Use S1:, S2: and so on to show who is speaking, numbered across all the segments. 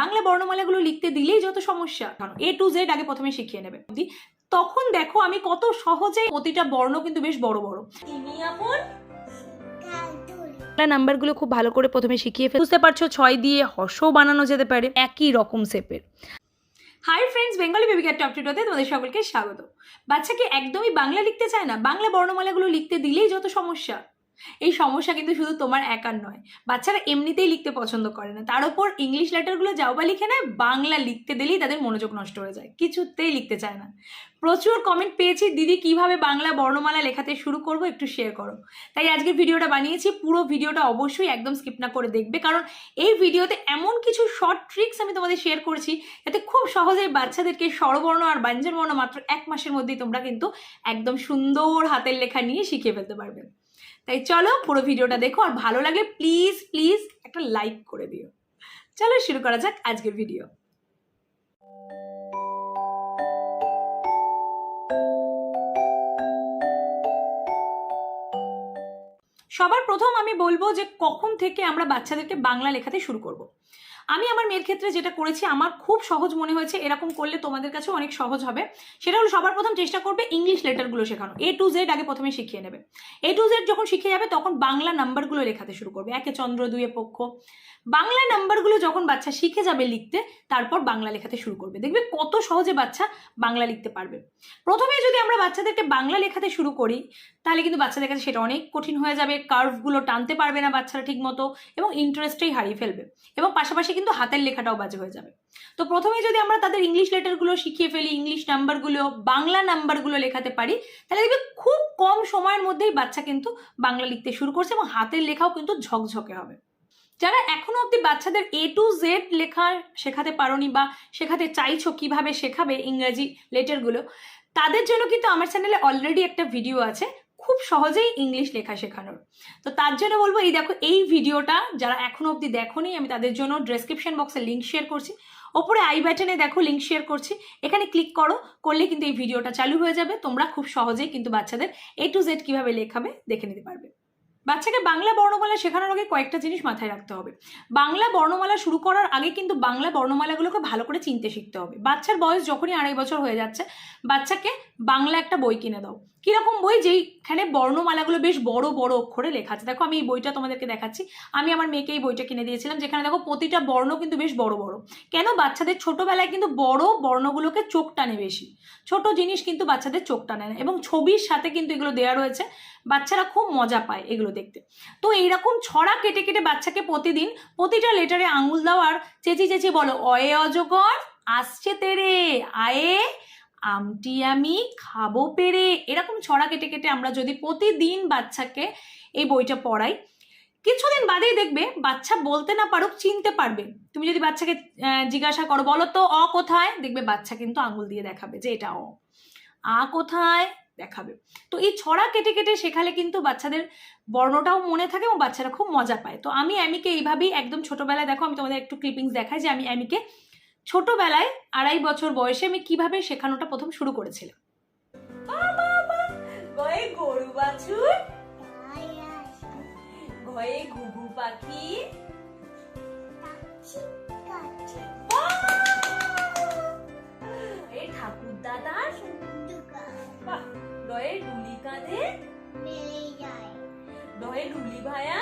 S1: বাংলা বর্ণমালাগুলো লিখতে দিলেই যত সমস্যা কারণ এ টু জেড আগে প্রথমে শিখিয়ে নেবে। তখন দেখো আমি কত সহজে প্রতিটা বর্ণ কিন্তু বেশ বড় বড়। বাংলা নাম্বারগুলো খুব ভালো করে প্রথমে শিখিয়ে ফেল বুঝতে পারছ ছয় দিয়ে হর্ষও বানানো যেতে পারে একই রকম শেপের। Hi friends Bengali baby care top টুটোতে তোমাদের সকলকে স্বাগত। বাচ্চাকে একদমই বাংলা লিখতে চায় না বাংলা বর্ণমালাগুলো লিখতে দিলেই যত সমস্যা। এই সমস্যা কিন্তু শুধু তোমার একার নয়। বাচ্চারা এমনিতেই লিখতে পছন্দ করে না। তার উপর ইংলিশ লেটারগুলো যাও বা লিখে নেয়, বাংলা লিখতে দিলেই তাদের মনোযোগ নষ্ট হয়ে যায়। কিছুতেই লিখতে চায় না। প্রচুর কমেন্ট পেয়েছি। দিদি, কীভাবে বাংলা বর্ণমালা লেখাতে শুরু করব একটু শেয়ার করো। তাই আজকের ভিডিওটা বানিয়েছি। পুরো ভিডিওটা অবশ্যই একদম স্কিপ না করে দেখবে। কারণ এই ভিডিওতে এমন কিছু শর্ট ট্রিক্স আমি তোমাদের শেয়ার করছি, যাতে খুব সহজেই বাচ্চাদেরকে স্বরবর্ণ আর ব্যঞ্জন বর্ণ মাত্র এক মাসের মধ্যেই তোমরা কিন্তু একদম সুন্দর হাতের লেখা নিয়ে শিখিয়ে ফেলতে পারবে। তাই চলো পুরো ভিডিওটা দেখো আর ভালো লাগলে প্লিজ প্লিজ একটা লাইক করে দিও চলো শুরু করা যাক আজকের ভিডিও সবার প্রথম আমি বলব যে কখন থেকে আমরা বাচ্চাদেরকে বাংলা লেখাতে শুরু করব। আমি আমার মেয়ের ক্ষেত্রে যেটা করেছি, আমার খুব সহজ মনে হয়েছে, এরকম করলে তোমাদের কাছে অনেক সহজ হবে। সেটা হলো সবার প্রথম চেষ্টা করবে ইংলিশ লেটারগুলো শেখানো এ টু জেড আগে প্রথমে শিখিয়ে নেবে। এ টু জেড যখন শিখে যাবে, তখন বাংলা নাম্বারগুলো লেখাতে শুরু করবে। একে চন্দ্র, দুয়ে পক্ষ। বাংলা নাম্বারগুলো যখন বাচ্চা শিখে যাবে লিখতে, তারপর বাংলা লেখাতে শুরু করবে। দেখবে কত সহজে বাচ্চা বাংলা লিখতে পারবে। প্রথমে যদি আমরা বাচ্চাদেরকে বাংলা লেখাতে শুরু করি, তাহলে কিন্তু বাচ্চাদের কাছে সেটা অনেক কঠিন হয়ে যাবে। কার্ভগুলো টানতে পারবে না বাচ্চারা ঠিক মতো এবং ইন্টারেস্টেই হারিয়ে ফেলবে। এবং পাশাপাশি কিন্তু হাতের লেখাটাও বাজে হয়ে যাবে। তো প্রথমে যদি আমরা তাদের ইংলিশ লেটারগুলো শিখিয়ে ফেলি ইংলিশ নাম্বারগুলো বাংলা নাম্বারগুলো লেখাতে পারি, তাহলে দেখবে খুব কম সময়ের মধ্যেই বাচ্চা কিন্তু বাংলা লিখতে শুরু করছে এবং হাতের লেখাও কিন্তু ঝকঝকে হবে। যারা এখনও অবধি বাচ্চাদের এ টু জেড লেখা শেখাতে পারোনি বা শেখাতে চাইছো কীভাবে শেখাবে ইংরেজি লেটারগুলো তাদের জন্য কিন্তু আমার চ্যানেলে অলরেডি একটা ভিডিও আছে। খুব সহজেই ইংলিশ লেখা শেখানোর। তো তার জন্য বলব, এই দেখো, এই ভিডিওটা যারা এখনও অবধি দেখোনি, আমি তাদের জন্য ডেসক্রিপশন বক্সে লিঙ্ক শেয়ার করছি। ওপরে আই বাটনে দেখো লিঙ্ক শেয়ার করছি। এখানে ক্লিক করো, করলে কিন্তু এই ভিডিওটা চালু হয়ে যাবে। তোমরা খুব সহজেই কিন্তু বাচ্চাদের এ টু জেড কীভাবে লেখাবে দেখে নিতে পারবে। বাচ্চাকে বাংলা বর্ণমালা শেখানোর আগে কয়েকটা জিনিস মাথায় রাখতে হবে। বাংলা বর্ণমালা শুরু করার আগে কিন্তু বাংলা বর্ণমালাগুলোকে ভালো করে চিনতে শিখতে হবে। বাচ্চার বয়স যখনই আড়াই বছর হয়ে যাচ্ছে, বাচ্চাকে বাংলা একটা বই কিনে দাও। কীরকম বই যেইখানে বর্ণমালাগুলো বেশ বড় বড় অক্ষরে লেখা আছে। দেখো আমি এই বইটা তোমাদেরকে দেখাচ্ছি। আমি আমার মেয়েকে এই বইটা কিনে দিয়েছিলাম, যেখানে দেখো প্রতিটা বর্ণ কিন্তু বেশ বড় বড়। কেন? বাচ্চাদের ছোটবেলায় কিন্তু বড় বর্ণগুলোকে চোখ টানে বেশি। ছোট জিনিস কিন্তু বাচ্চাদের চোখ টানে না এবং ছবির সাথে কিন্তু এগুলো দেওয়া রয়েছে। বাচ্চারা খুব মজা পায় এগুলো দেখতে। তো এইরকম ছড়া কেটে কেটে বাচ্চাকে প্রতিদিন প্রতিটা লেটারে আঙুল দেওয়ার চেঁচি চেঁচি বলো, অয়ে অজগর, আসছে তেরে, আয়ে আমটি আমি খাব পেরে, এরকম ছড়া কেটে কেটে আমরা যদি প্রতিদিন বাচ্চাকে এই বইটা পড়াই, কিছুদিন বাদেই দেখবে বাচ্চা বলতে না পারুক, চিনতে পারবে। তুমি যদি বাচ্চাকে জিজ্ঞাসা করো, বলো তো, অ কোথায়? দেখবে বাচ্চা কিন্তু আঙুল দিয়ে দেখাবে যে এটা অ। আ কোথায়? দেখাবে। তো এই ছড়া কেটে কেটে শেখালে কিন্তু বাচ্চাদের বর্ণটাও মনে থাকে এবং বাচ্চারা খুব মজা পায়। তো আমি অ্যামিকে এইভাবেই একদম ছোটবেলায় দেখো, আমি তোমাদের একটু ক্লিপিংস দেখাই যে আমি অ্যামিকে ছোটবেলায় আড়াই বছর বয়সে আমি কীভাবে শেখানোটা প্রথম শুরু করেছিলাম?
S2: গয়ে গরু বাছুর? গয়ে ঘুঘু পাখি? এ ঠাকুর দাদা গয়ে ডুলি কাঁধে? গয়ে ডুলি ভায়া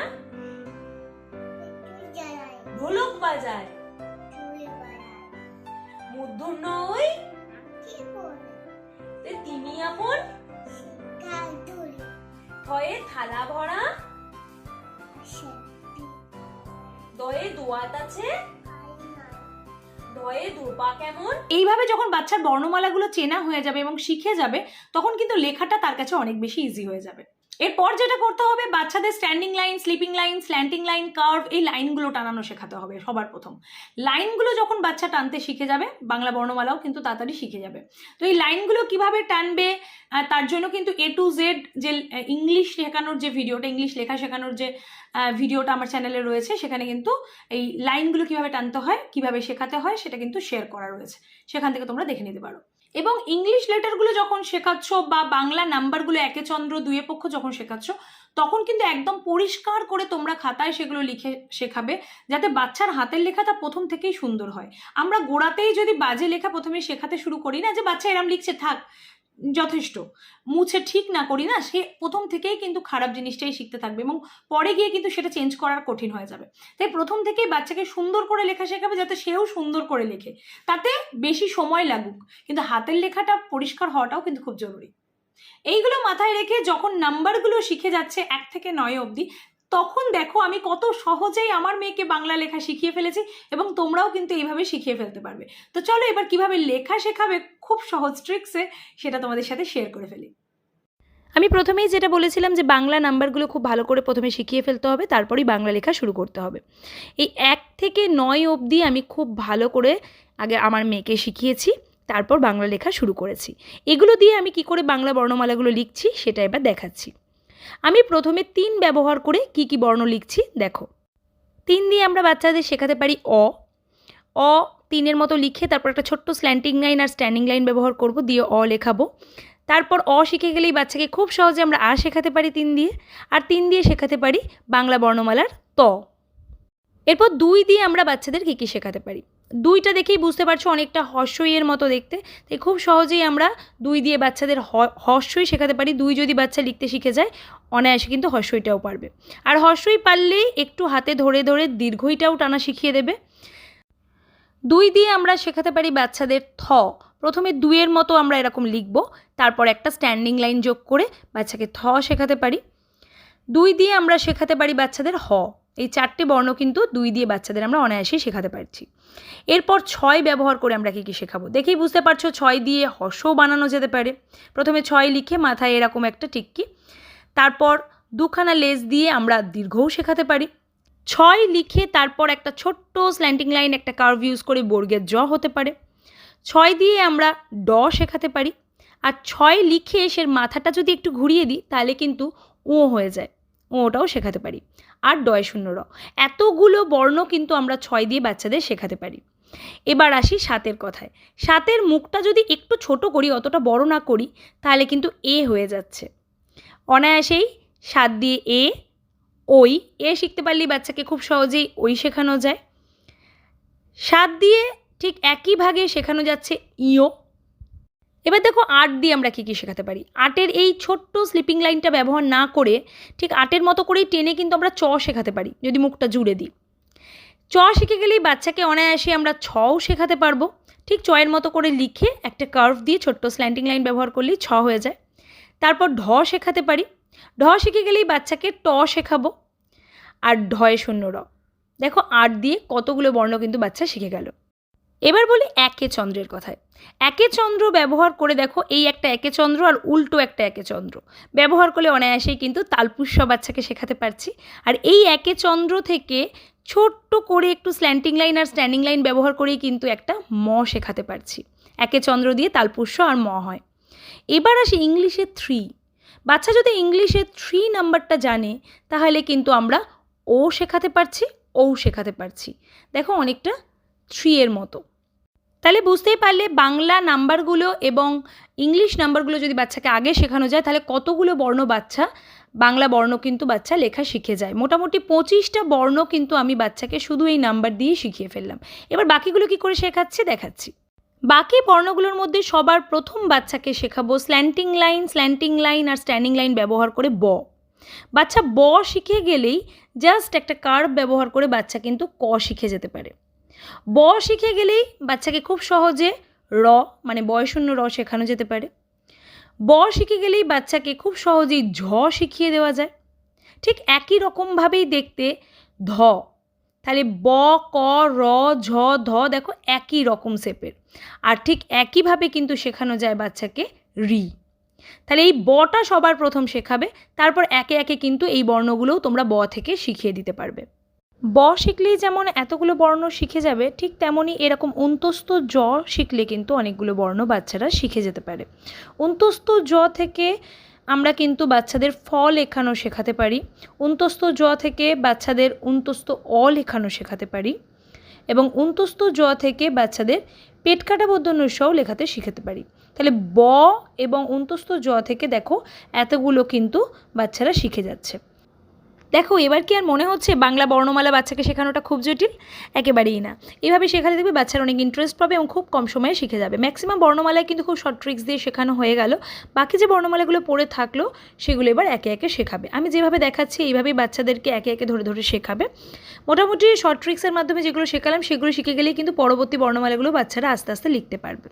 S2: ঢোলক বাজায়। তে তিনি আপন? থয়ে থালা ভরা? দয়ে দোয়াত আছে? দয়ে দোপা কেমন?
S1: এইভাবে যখন বাচ্চার বর্ণমালাগুলো চেনা হয়ে যাবে এবং শিখে যাবে তখন কিন্তু লেখাটা তার কাছে অনেক বেশি ইজি হয়ে যাবে। এরপর যেটা করতে হবে, বাচ্চাদের standing line sleeping line slanting line curve এই লাইনগুলো টানানো শেখাতে হবে সবার প্রথম। লাইনগুলো যখন বাচ্চা টানতে শিখে যাবে, বাংলা বর্ণমালাও কিন্তু তাড়াতাড়ি শিখে যাবে। তো এই লাইনগুলো কীভাবে টানবে তার জন্য কিন্তু এ টু জেড যে ইংলিশ শেখানোর যে ভিডিওটা ইংলিশ লেখা শেখানোর যে ভিডিওটা আমার চ্যানেলে রয়েছে, সেখানে কিন্তু এই লাইনগুলো কীভাবে টানতে হয়, কীভাবে শেখাতে হয়, সেটা কিন্তু শেয়ার করা রয়েছে। সেখান থেকে তোমরা দেখে নিতে পারো। এবং ইংলিশ লেটারগুলো যখন শেখাচ্ছ বা বাংলা নাম্বারগুলো একে চন্দ্র দুয়ে পক্ষ যখন শেখাচ্ছ, তখন কিন্তু একদম পরিষ্কার করে তোমরা খাতায় সেগুলো লিখে শেখাবে, যাতে বাচ্চার হাতের লেখাটা প্রথম থেকেই সুন্দর হয়। আমরা গোড়াতেই যদি বাজে লেখা প্রথমে শেখাতে শুরু করি না যে, বাচ্চা এরম লিখছে, থাক। যথেষ্ট। মুছে ঠিক না করি না, সে প্রথম থেকেই কিন্তু খারাপ জিনিসটাই শিখতে থাকবে এবং পরে গিয়ে কিন্তু সেটা চেঞ্জ করার কঠিন হয়ে যাবে। তাই প্রথম থেকেই বাচ্চাকে সুন্দর করে লেখা শেখাবে যাতে সেও সুন্দর করে লেখে। তাতে বেশি সময় লাগুক, কিন্তু হাতের লেখাটা পরিষ্কার হওয়াটাও কিন্তু খুব জরুরি। এইগুলো মাথায় রেখে যখন নাম্বারগুলো শিখে যাচ্ছে এক থেকে নয় অবধি তখন দেখো আমি কত সহজেই আমার মেয়েকে বাংলা লেখা শিখিয়ে ফেলেছি এবং তোমরাও কিন্তু এইভাবে শিখিয়ে ফেলতে পারবে। তো চলো এবার কীভাবে লেখা শেখাবে খুব সহজ ট্রিক্সে সেটা তোমাদের সাথে শেয়ার করে ফেলি। আমি প্রথমেই যেটা বলেছিলাম যে বাংলা নাম্বারগুলো খুব ভালো করে প্রথমে শিখিয়ে ফেলতে হবে, তারপরেই বাংলা লেখা শুরু করতে হবে। এই এক থেকে নয় অবধি আমি খুব ভালো করে আগে আমার মেয়েকে শিখিয়েছি, তারপর বাংলা লেখা শুরু করেছি। এগুলো দিয়ে আমি কি করে বাংলা বর্ণমালাগুলো লিখছি সেটা এবার দেখাচ্ছি। আমি প্রথমে তিন ব্যবহার করে কি কি বর্ণ লিখছি, দেখো। তিন দিয়ে আমরা বাচ্চাদের শেখাতে পারি অ। অ তিনের মতো লিখে তারপর একটা ছোট্ট স্ল্যান্টিং লাইন আর স্ট্যান্ডিং লাইন ব্যবহার করব, দিয়ে অ লেখাবো। তারপর অ শিখে গেলেই বাচ্চাকে খুব সহজে আমরা আ শেখাতে পারি তিন দিয়ে, আর তিন দিয়ে শেখাতে পারি বাংলা বর্ণমালার ত। এরপর দুই দিয়ে আমরা বাচ্চাদের কী কী শেখাতে পারি। দুইটা দেখেই বুঝতে পারছ অনেকটা হর্ষইয়ের মতো দেখতে। তাই খুব সহজেই আমরা দুই দিয়ে বাচ্চাদের হর্ষই শেখাতে পারি। দুই যদি বাচ্চা লিখতে শিখে যায়, অনায়াসে কিন্তু হর্ষইটাও পারবে। আর হর্ষই পারলেই একটু হাতে ধরে ধরে দীর্ঘইটাও টানা শিখিয়ে দেবে। দুই দিয়ে আমরা শেখাতে পারি বাচ্চাদের থ। প্রথমে দুইয়ের মতো আমরা এরকম লিখব, তারপর একটা স্ট্যান্ডিং লাইন যোগ করে বাচ্চাকে থ শেখাতে পারি। দুই দিয়ে আমরা শেখাতে পারি বাচ্চাদের হ। এই চারটে বর্ণ কিন্তু দুই দিয়ে বাচ্চাদের আমরা অনায়াসেই শেখাতে পারছি। এরপর ছয় ব্যবহার করে আমরা কী কী শেখাবো? দেখেই বুঝতে পারছ, ছয় দিয়ে হর্ষও বানানো যেতে পারে। প্রথমে ছয় লিখে মাথায় এরকম একটা টিক্কি, তারপর দুখানা লেজ দিয়ে আমরা দীর্ঘও শেখাতে পারি। ছয় লিখে তারপর একটা ছোট্ট স্ল্যান্টিং লাইন একটা কার্ভ ইউজ করে বর্গের জ হতে পারে। ছয় দিয়ে আমরা ড শেখাতে পারি। আর ছয় লিখে এসে মাথাটা যদি একটু ঘুরিয়ে দিই, তাহলে কিন্তু ও হয়ে যায়। ওটাও শেখাতে পারি। আর ডয় শূন্য র। এতগুলো বর্ণ কিন্তু আমরা ছয় দিয়ে বাচ্চাদের শেখাতে পারি। এবার আসি সাতের কথায়। সাতের মুখটা যদি একটু ছোট করি, অতটা বড় না করি, তাহলে কিন্তু এ হয়ে যাচ্ছে। অনায়াসেই সাত দিয়ে এ, ওই, এ শিখতে পারলেই বাচ্চাকে খুব সহজেই ওই শেখানো যায়। সাত দিয়ে ঠিক একই ভাগে শেখানো যাচ্ছে ইও এবার দেখো আর্ট দিয়ে আমরা কী কী শেখাতে পারি। আটের এই ছোট্ট স্লিপিং লাইনটা ব্যবহার না করে ঠিক আটের মতো করেই টেনে কিন্তু আমরা চ শেখাতে পারি, যদি মুখটা জুড়ে দিই। চ শিখে গেলেই বাচ্চাকে অনায়াসে আমরা ছও শেখাতে পারব। ঠিক চয়ের মতো করে লিখে একটা কার্ভ দিয়ে ছোট্ট স্ল্যান্টিং লাইন ব্যবহার করলেই ছ হয়ে যায়। তারপর ঢ শেখাতে পারি। ঢ শিখে গেলেই বাচ্চাকে ট শেখাবো। আর ঢয়ে শূন্য র। দেখো আট দিয়ে কতগুলো বর্ণ কিন্তু বাচ্চা শিখে গেল। এবার বলি একে চন্দ্রের কথায়। একে চন্দ্র ব্যবহার করে দেখো এই একটা একে চন্দ্র আর উল্টো একটা একে চন্দ্র। ব্যবহার করলে অনায়াসেই কিন্তু তালপুষ্য বাচ্চাকে শেখাতে পারছি। আর এই একে চন্দ্র থেকে ছোট্ট করে একটু স্ল্যান্টিং লাইন আর স্ট্যান্ডিং লাইন ব্যবহার করেই কিন্তু একটা ম শেখাতে পারছি। একে চন্দ্র দিয়ে তালপুষ্য আর ম হয়। এবার আসি ইংলিশে থ্রি বাচ্চা যদি ইংলিশে থ্রি নাম্বারটা জানে, তাহলে কিন্তু আমরা ও শেখাতে পারছি ও শেখাতে পারছি। দেখো অনেকটা থ্রি এর মতো। তাহলে বুঝতেই পারলে বাংলা নাম্বারগুলো এবং ইংলিশ নাম্বারগুলো যদি বাচ্চাকে আগে শেখানো যায়, তাহলে কতগুলো বর্ণ বাচ্চা, বাংলা বর্ণ কিন্তু বাচ্চা লেখা শিখে যায়। মোটামুটি পঁচিশটা বর্ণ কিন্তু আমি বাচ্চাকে শুধু এই নাম্বার দিয়ে শিখিয়ে ফেললাম। এবার বাকিগুলো কি করে শেখাচ্ছি? দেখাচ্ছি। বাকি বর্ণগুলোর মধ্যে সবার প্রথম বাচ্চাকে শেখাবো স্ল্যান্টিং লাইন স্ল্যান্টিং লাইন আর স্ট্যান্ডিং লাইন ব্যবহার করে ব। বাচ্চা ব শিখে গেলেই জাস্ট একটা কার্ভ ব্যবহার করে বাচ্চা কিন্তু ক শিখে যেতে পারে। ব শিখে গেলেই বাচ্চাকে খুব সহজে র মানে বয়শূন্য র শেখানো যেতে পারে। ব শিখে গেলেই বাচ্চাকে খুব সহজেই ঝ শিখিয়ে দেওয়া যায়। ঠিক একই রকমভাবেই দেখতে ধ। তাহলে ব, ক, র, ঝ, ধ দেখো একই রকম শেপের। আর ঠিক একইভাবে কিন্তু শেখানো যায় বাচ্চাকে রি। তাহলে এই বটা সবার প্রথম শেখাবে, তারপর একে একে কিন্তু এই বর্ণগুলোও তোমরা ব থেকে শিখিয়ে দিতে পারবে। ব শিখলেই যেমন এতগুলো বর্ণ শিখে যাবে, ঠিক তেমনই এরকম অন্তস্থ জ শিখলে কিন্তু অনেকগুলো বর্ণ বাচ্চারা শিখে যেতে পারে। অন্তস্থ জ থেকে আমরা কিন্তু বাচ্চাদের ফ লেখানো শেখাতে পারি, অন্তস্থ জ থেকে বাচ্চাদের অন্তস্থ অ লেখানো শেখাতে পারি এবং অন্তস্থ জ থেকে বাচ্চাদের পেট কাটা বদ্ধ নৈশও লেখাতে শিখাতে পারি। তাহলে ব এবং অন্তস্থ জ থেকে দেখো এতগুলো কিন্তু বাচ্চারা শিখে যাচ্ছে। দেখো, এবার কি আর মনে হচ্ছে বাংলা বর্ণমালা বাচ্চাকে শেখানোটা খুব জটিল? একেবারেই না। এভাবে শেখালে দেখবে বাচ্চারা অনেক ইন্টারেস্ট পাবে এবং খুব কম সময়ে শিখে যাবে। ম্যাক্সিমাম বর্ণমালায় কিন্তু খুব শর্ট ট্রিক্স দিয়ে শেখানো হয়ে গেল। বাকি যে বর্ণমালাগুলো পড়ে থাকল, সেগুলো এবার একে একে শেখাবে। আমি যেভাবে দেখাচ্ছি, এইভাবেই বাচ্চাদেরকে একে একে ধরে ধরে শেখাবে। মোটামুটি শর্ট ট্রিক্সের মাধ্যমে যেগুলো শেখালাম, সেগুলো শিখে গেলেই কিন্তু পরবর্তী বর্ণমালাগুলো বাচ্চারা আস্তে আস্তে লিখতে পারবে।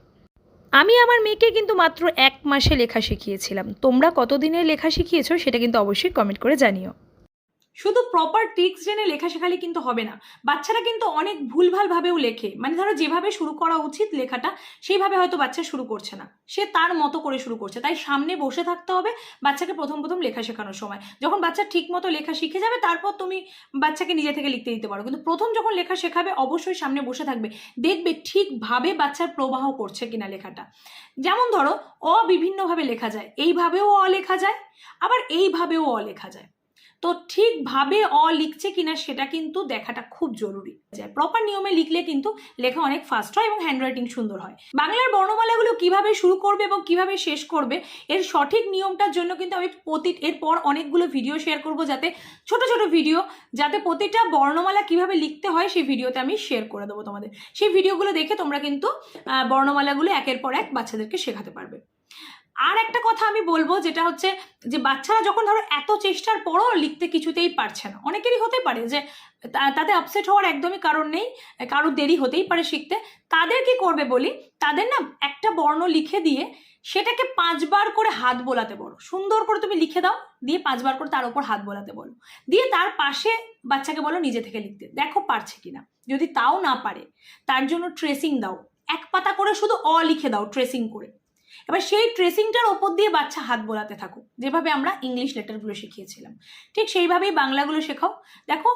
S1: আমি আমার মেয়েকে কিন্তু মাত্র এক মাসে লেখা শিখিয়েছিলাম। তোমরা কতদিনের লেখা শিখিয়েছো, সেটা কিন্তু অবশ্যই কমেন্ট করে জানিও। শুধু প্রপার ট্রিক্স জেনে লেখা শেখালে কিন্তু হবে না। বাচ্চারা কিন্তু অনেক ভুলভালভাবেও লেখে। মানে ধরো যেভাবে শুরু করা উচিত লেখাটা, সেইভাবে হয়তো বাচ্চা শুরু করছে না। সে তার মতো করে শুরু করছে। তাই সামনে বসে থাকতে হবে বাচ্চাকে প্রথম প্রথম লেখা শেখানোর সময়। যখন বাচ্চা ঠিক মতো লেখা শিখে যাবে, তারপর তুমি বাচ্চাকে নিজে থেকে লিখতে দিতে পারো। কিন্তু প্রথম যখন লেখা শেখাবে, অবশ্যই সামনে বসে থাকবে। দেখবে ঠিকভাবে বাচ্চার প্রবাহ করছে কিনা লেখাটা। যেমন ধরো, অ বিভিন্নভাবে লেখা যায়। এইভাবেও অ লেখা যায়, আবার এইভাবেও অ লেখা যায়। তো ঠিকভাবে অ লিখছে কিনা সেটা কিন্তু দেখাটা খুব জরুরি। যায় প্রপার নিয়মে লিখলে কিন্তু লেখা অনেক ফাস্ট হয় এবং হ্যান্ডরাইটিং সুন্দর হয়। বাংলার বর্ণমালাগুলো কীভাবে শুরু করবে এবং কীভাবে শেষ করবে, এর সঠিক নিয়মটার জন্য কিন্তু আমি প্রতি, এরপর অনেকগুলো ভিডিও শেয়ার করব যাতে ছোট ছোট ভিডিও যাতে প্রতিটা বর্ণমালা কীভাবে লিখতে হয় সেই ভিডিওতে আমি শেয়ার করে দেবো তোমাদের। সেই ভিডিওগুলো দেখে তোমরা কিন্তু বর্ণমালাগুলো একের পর এক বাচ্চাদেরকে শেখাতে পারবে। আর একটা কথা আমি বলব, যেটা হচ্ছে যে বাচ্চারা যখন ধরো এত চেষ্টার পরও লিখতে কিছুতেই পারছে না। অনেকেরই হতে পারে যে তাতে আপসেট হওয়ার একদমই কারণ নেই কারোর দেরি হতেই পারে শিখতে। তাদের কি করবে বলি? তাদের না একটা বর্ণ লিখে দিয়ে সেটাকে পাঁচবার করে হাত বোলাতে বলো। সুন্দর করে তুমি লিখে দাও, দিয়ে পাঁচবার করে তার উপর হাত বোলাতে বলো। দিয়ে তার পাশে বাচ্চাকে বলো নিজে থেকে লিখতে। দেখো পারছে কিনা। যদি তাও না পারে, তার জন্য ট্রেসিং দাও। এক পাতা করে শুধু অ লিখে দাও ট্রেসিং করে। এবার সেই ট্রেসিংটার ওপর দিয়ে বাচ্চা হাত বোলাতে থাকো যেভাবে আমরা ইংলিশ লেটারগুলো শিখিয়েছিলাম। ঠিক সেইভাবেই বাংলাগুলো শেখাও। দেখো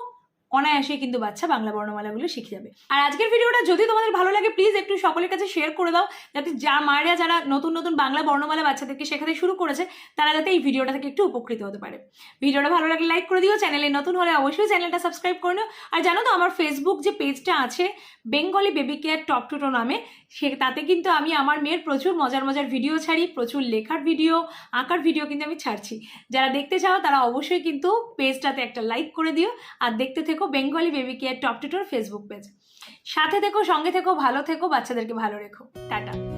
S1: অনায়াসে কিন্তু বাচ্চা বাংলা বর্ণমালাগুলো শিখে যাবে। আর আজকের ভিডিওটা যদি তোমাদের ভালো লাগে প্লিজ একটু সকলের কাছে শেয়ার করে দাও, যাতে যা মায়েরা যারা নতুন নতুন বাংলা বর্ণমালা বাচ্চাদেরকে শেখাতে শুরু করেছে, তারা যাতে এই ভিডিওটা থেকে একটু উপকৃত হতে পারে। ভিডিওটা ভালো লাগলে লাইক করে দিও চ্যানেলে নতুন হলে অবশ্যই চ্যানেলটা সাবস্ক্রাইব করে নিও। আর জানো তো, আমার ফেসবুক যে পেজটা আছে Bengali baby care top to toe নামে, সে তাতে কিন্তু আমি আমার মেয়ের প্রচুর মজার মজার ভিডিও ছাড়ি, প্রচুর লেখার ভিডিও আঁকার ভিডিও কিন্তু আমি ছাড়ছি। যারা দেখতে চাও, তারা অবশ্যই কিন্তু পেজটাতে একটা লাইক করে দিও। আর দেখতে থেকো Bengali baby care top to tour Facebook page সাথে থেকো, সঙ্গে থেকো, ভালো থেকো, বাচ্চাদেরকে ভালো রেখো। টাটা।